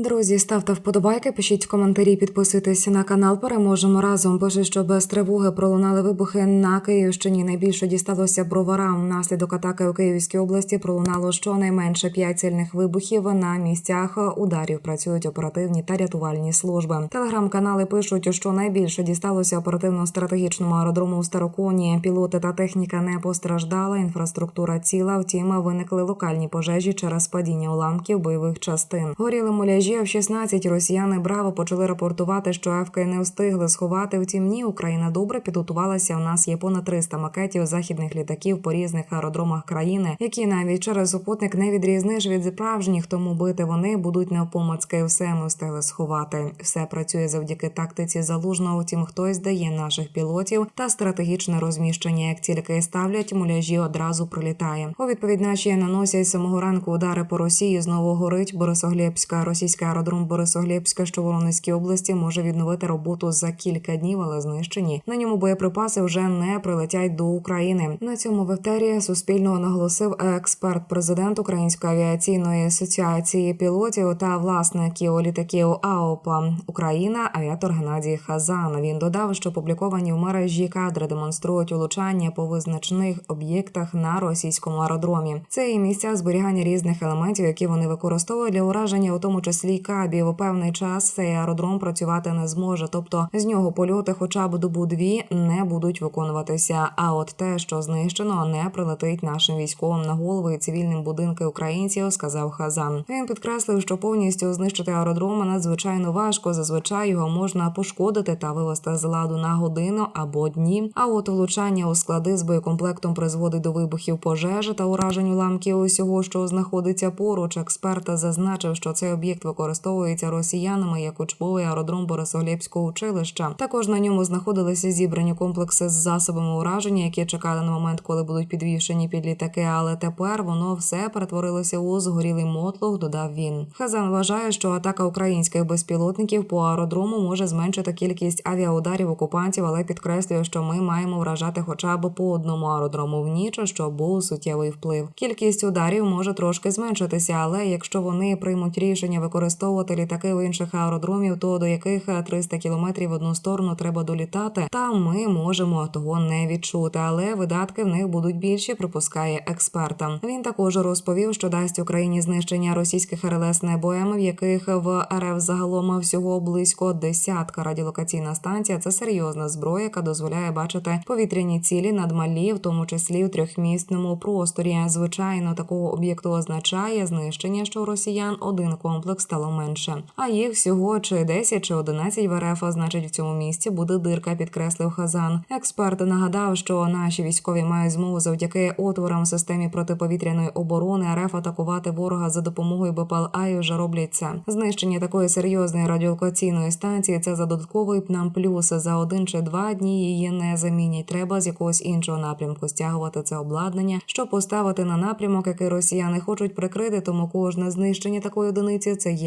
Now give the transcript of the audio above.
Друзі, ставте вподобайки, пишіть коментарі, підписуйтесь на канал. Переможемо разом. Пише, що без тривоги пролунали вибухи на Київщині. Найбільше дісталося броварам. Внаслідок атаки у Київській області пролунало щонайменше п'ять сильних вибухів. На місцях ударів працюють оперативні та рятувальні служби. Телеграм-канали пишуть, що найбільше дісталося оперативно-стратегічному аеродрому в Староконі. Пілоти та техніка не постраждала. Інфраструктура ціла. Втім, виникли локальні пожежі через падіння уламків бойових частин. Горіли муляжі. В 16 росіяни браво почали рапортувати, що ефки не встигли сховати. Втім, ні, Україна добре підготувалася. У нас є понад 300 макетів західних літаків по різних аеродромах країни, які навіть через супутник не відрізниш від справжніх, тому бити вони будуть навпомацьки. Все ми встигли сховати. Все працює завдяки тактиці залужного. Втім, хтось дає наших пілотів та стратегічне розміщення. Як тільки ставлять муляжі, одразу прилітає. У відповідь наші наносять самого ранку удари по Росії. Знову горить Борисоглєбська. Російський аеродром Борисоглєбська, що в Воронезькій області, може відновити роботу за кілька днів, але знищені. На ньому боєприпаси вже не прилетять до України. На цьому в ефтері Суспільного наголосив експерт президент Української авіаційної асоціації пілотів та власників літаків АОПА Україна, авіатор Геннадій Хазан. Він додав, що публіковані в мережі кадри демонструють улучання по визначних об'єктах на російському аеродромі. Це і місця зберігання різних елементів, які вони використовують для ураження, у тому числі й кабів. У певний час цей аеродром працювати не зможе, тобто з нього польоти, хоча б добу дві, не будуть виконуватися. А от те, що знищено, не прилетить нашим військовим на голови і цивільним будинки українців, сказав Хазан. Він підкреслив, що повністю знищити аеродром надзвичайно важко. Зазвичай його можна пошкодити та вивести з ладу на годину або дні. А от влучання у склади з боєкомплектом призводить до вибухів пожежі та уражень уламків усього, що знаходиться поруч. Експерт зазначив, що цей об'єкт використовується росіянами як учбовий аеродром Борисоглєбського училища. Також на ньому знаходилися зібрані комплекси з засобами ураження, які чекали на момент, коли будуть підвішені під літаки. Але тепер воно все перетворилося у згорілий мотлох. Додав він. Хазан вважає, що атака українських безпілотників по аеродрому може зменшити кількість авіаударів окупантів, але підкреслює, що ми маємо вражати хоча б по одному аеродрому в ніч, щоб був суттєвий вплив. Кількість ударів може трошки зменшитися, але якщо вони приймуть рішення використовувати літаки в інших аеродромів, то до яких 300 кілометрів в одну сторону треба долітати, та ми можемо того не відчути. Але видатки в них будуть більші, припускає експерта. Він також розповів, що дасть Україні знищення російських РЛС небоєм, в яких в РФ загалом всього близько десятка радіолокаційна станція. Це серйозна зброя, яка дозволяє бачити повітряні цілі над малі, в тому числі в трьохмісному просторі. Звичайно, такого об'єкту означає знищення, що росіян один комплекс стало менше. А їх всього чи 10, чи 11 в РФ, значить в цьому місці буде дирка, підкреслив Хазан. Експерт нагадав, що наші військові мають змогу завдяки отворам в системі протиповітряної оборони РФ атакувати ворога за допомогою БПЛА і вже роблять це. Знищення такої серйозної радіолокаційної станції це за додатковий нам плюс. За один чи два дні її не замінять. Треба з якогось іншого напрямку стягувати це обладнання, щоб поставити на напрямок, який росіяни хочуть прикрити. Тому кожне знищення такої одиниці це